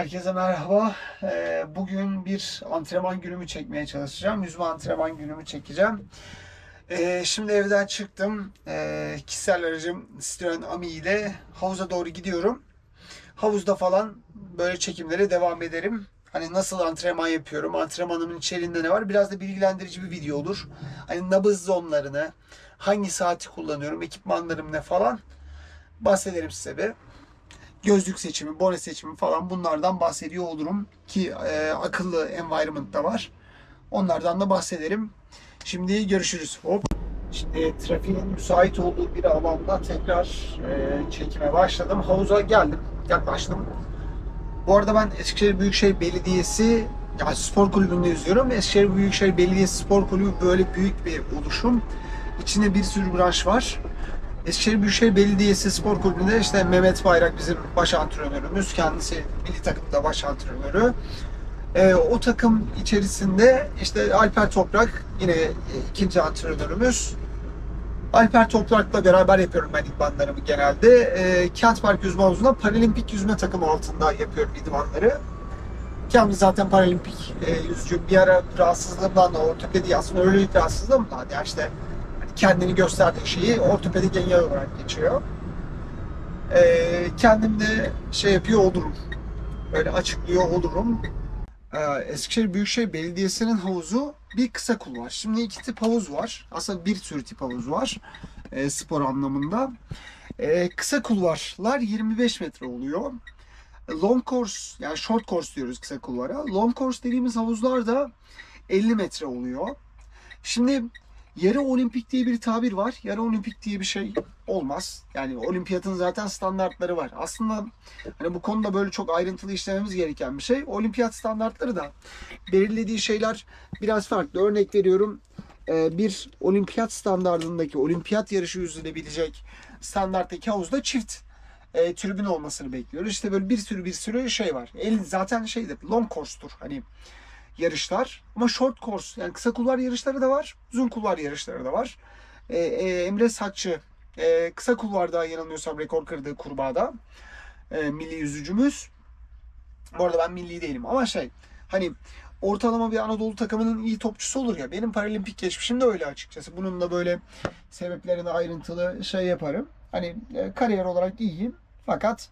Herkese merhaba. Ee, Bugün bir antrenman günümü çekmeye çalışacağım. Yüzme antrenman günümü çekeceğim. Ee, Şimdi evden çıktım. Ee, Kişisel aracım Citroen Ami ile havuza doğru gidiyorum. Havuzda falan böyle çekimlere devam ederim. Hani nasıl antrenman yapıyorum, antrenmanımın içeriğinde ne var biraz da bilgilendirici bir video olur. Hani nabız zonlarını, hangi saati kullanıyorum, ekipmanlarım ne falan bahsederim size bir gözlük seçimi, bone seçimi falan bunlardan bahsediyor olurum ki e, akıllı environment da var. Onlardan da bahsederim. Şimdi görüşürüz. Hop. Şimdi trafiğin müsait olduğu bir alanda tekrar e, çekime başladım. Havuza geldim, yaklaştım. Bu arada ben Eskişehir Büyükşehir Belediyesi yani spor kulübünde yüzüyorum. Eskişehir Büyükşehir Belediyesi Spor Kulübü böyle büyük bir oluşum. İçinde bir sürü branş var. Eskişehir Büyükşehir Belediyesi Spor Kulübü'nde işte Mehmet Bayrak bizim baş antrenörümüz. Kendisi milli takımda baş antrenörü. Ee, o takım içerisinde işte Alper Toprak yine ikinci antrenörümüz. Alper Toprak'la beraber yapıyorum ben idmanlarımı genelde. Ee, Kent Park Yüzme Havuzu'nda Paralimpik yüzme takımı altında yapıyorum idmanları. Kendim zaten paralimpik e, yüzücü bir ara rahatsızlığımdan da ortopedi aslında nörolojik rahatsızlığımdan yani işte kendini gösterdiği şeyi ortopedik engel olarak geçiyor. Ee, kendim de şey yapıyor olurum. Böyle açıklıyor olurum. Ee, Eskişehir Büyükşehir Belediyesi'nin havuzu bir kısa kulvar. Şimdi iki tip havuz var. Aslında bir tür tip havuz var. e, spor anlamında. E, kısa kulvarlar 25 metre oluyor. Long course yani short course diyoruz kısa kulvara. Long course dediğimiz havuzlar da 50 metre oluyor. Şimdi yarı olimpik diye bir tabir var. Yarı olimpik diye bir şey olmaz. Yani olimpiyatın zaten standartları var. Aslında hani bu konuda böyle çok ayrıntılı işlememiz gereken bir şey. Olimpiyat standartları da belirlediği şeyler biraz farklı. Örnek veriyorum e, bir olimpiyat standartındaki olimpiyat yarışı yüzülebilecek standarttaki havuzda çift e, tribün olmasını bekliyoruz. İşte böyle bir sürü bir sürü şey var. El zaten şeydir long course'tur hani yarışlar. Ama short course yani kısa kulvar yarışları da var. Uzun kulvar yarışları da var. E, e, Emre Saççı e, kısa kulvarda yanılmıyorsam rekor kırdığı kurbağada e, milli yüzücümüz. Bu arada ben milli değilim ama şey hani ortalama bir Anadolu takımının iyi topçusu olur ya. Benim paralimpik geçmişim de öyle açıkçası. Bunun da böyle sebeplerini ayrıntılı şey yaparım. Hani e, kariyer olarak iyiyim fakat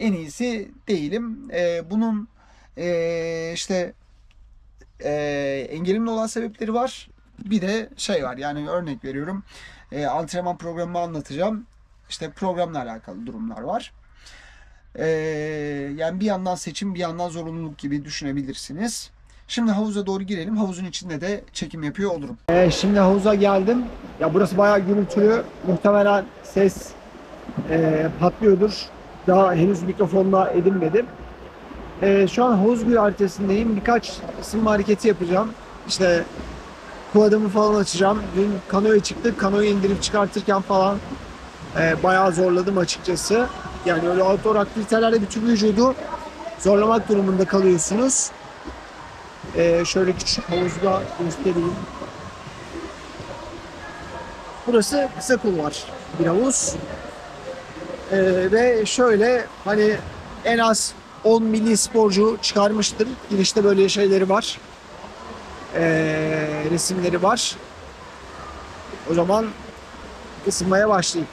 en iyisi değilim. E, bunun e, işte e, engelimin olan sebepleri var. Bir de şey var yani örnek veriyorum. E, antrenman programımı anlatacağım. İşte programla alakalı durumlar var. E, yani bir yandan seçim bir yandan zorunluluk gibi düşünebilirsiniz. Şimdi havuza doğru girelim. Havuzun içinde de çekim yapıyor olurum. E, şimdi havuza geldim. Ya burası bayağı gürültülü. Muhtemelen ses e, patlıyordur. Daha henüz mikrofonla edinmedim. E, şu an havuz güvertesindeyim. Birkaç ısınma hareketi yapacağım. İşte quadımı falan açacağım. Dün kanoya çıktık. Kanoyu indirip çıkartırken falan e, bayağı zorladım açıkçası. Yani öyle outdoor aktivitelerde bütün vücudu zorlamak durumunda kalıyorsunuz. E, şöyle küçük havuzda göstereyim. Burası kısa kulvar bir havuz. E, ve şöyle hani en az 10 milli sporcu çıkarmıştır. Girişte böyle şeyleri var. E, resimleri var. O zaman ısınmaya başlayayım.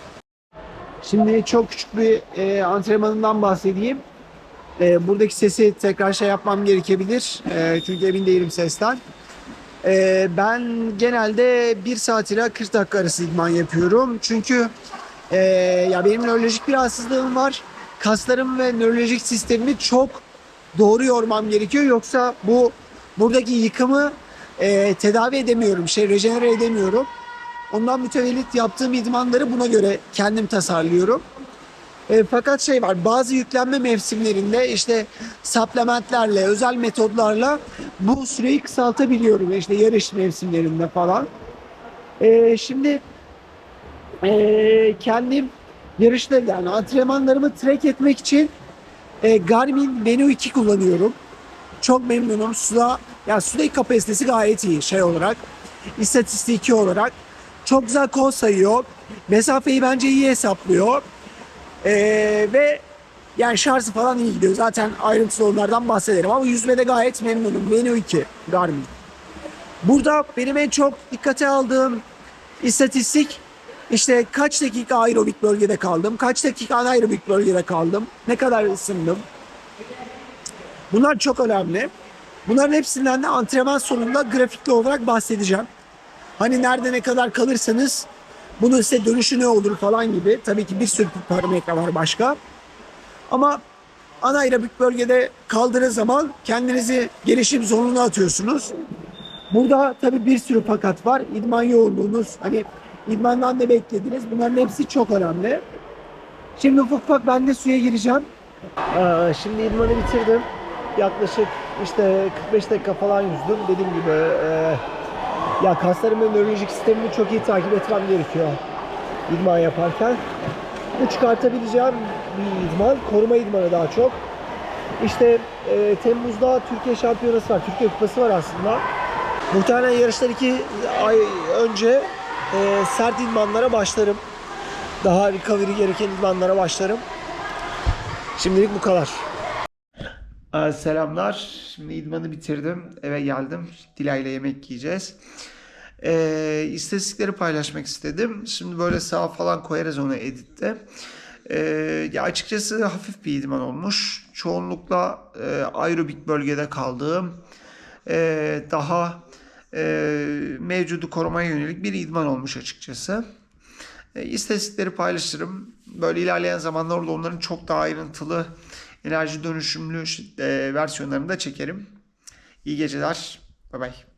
Şimdi çok küçük bir e, antrenmanından bahsedeyim. E, buradaki sesi tekrar şey yapmam gerekebilir. E, çünkü emin değilim sesten. E, ben genelde 1 saat ile 40 dakika arası idman yapıyorum. Çünkü e, ya benim nörolojik bir rahatsızlığım var. Kaslarım ve nörolojik sistemimi çok doğru yormam gerekiyor. Yoksa bu buradaki yıkımı e, tedavi edemiyorum. Şey rejenere edemiyorum. Ondan mütevellit yaptığım idmanları buna göre kendim tasarlıyorum. E, fakat şey var bazı yüklenme mevsimlerinde işte supplementlerle, özel metodlarla bu süreyi kısaltabiliyorum. İşte yarış mevsimlerinde falan. E, şimdi e, kendim yarışta yani antrenmanlarımı track etmek için e, Garmin Venu 2 kullanıyorum. Çok memnunum. Suda yani sudaki kapasitesi gayet iyi şey olarak. İstatistiki olarak. Çok güzel kol sayıyor. Mesafeyi bence iyi hesaplıyor. Ee, ve Yani şarjı falan iyi gidiyor. Zaten ayrıntılı onlardan bahsederim ama yüzmede gayet memnunum. Venu 2 Garmin. Burada benim en çok dikkate aldığım istatistik işte kaç dakika aerobik bölgede kaldım, kaç dakika anaerobik bölgede kaldım, ne kadar ısındım. Bunlar çok önemli. Bunların hepsinden de antrenman sonunda grafikli olarak bahsedeceğim. Hani nerede ne kadar kalırsanız bunun size dönüşü ne olur falan gibi. Tabii ki bir sürü parametre var başka. Ama anaerobik bölgede kaldığınız zaman kendinizi gelişim zonuna atıyorsunuz. Burada tabii bir sürü fakat var. İdman yoğunluğunuz, hani idmandan ne beklediniz? Bunların hepsi çok önemli. Şimdi ufak ufak ben de suya gireceğim. Ee, şimdi idmanı bitirdim. Yaklaşık işte 45 dakika falan yüzdüm. Dediğim gibi e, ya kaslarımın nörolojik sistemini çok iyi takip etmem gerekiyor idman yaparken. Bu çıkartabileceğim bir idman. Koruma idmanı daha çok. İşte e, Temmuz'da Türkiye Şampiyonası var. Türkiye Kupası var aslında. Muhtemelen yarışlar iki ay önce e, sert idmanlara başlarım. Daha recovery gereken idmanlara başlarım. Şimdilik bu kadar. Ee, Selamlar. Şimdi idmanı bitirdim. Eve geldim. Dilay ile yemek yiyeceğiz. Ee, istatistikleri paylaşmak istedim. Şimdi böyle sağa falan koyarız onu editte. Ee, ya açıkçası hafif bir idman olmuş. Çoğunlukla e, aerobik bölgede kaldığım e, daha e, mevcudu korumaya yönelik bir idman olmuş açıkçası. E, istatistikleri paylaşırım. Böyle ilerleyen zamanlarda onların çok daha ayrıntılı enerji dönüşümlü e, versiyonlarını da çekerim. İyi geceler. Bay bay.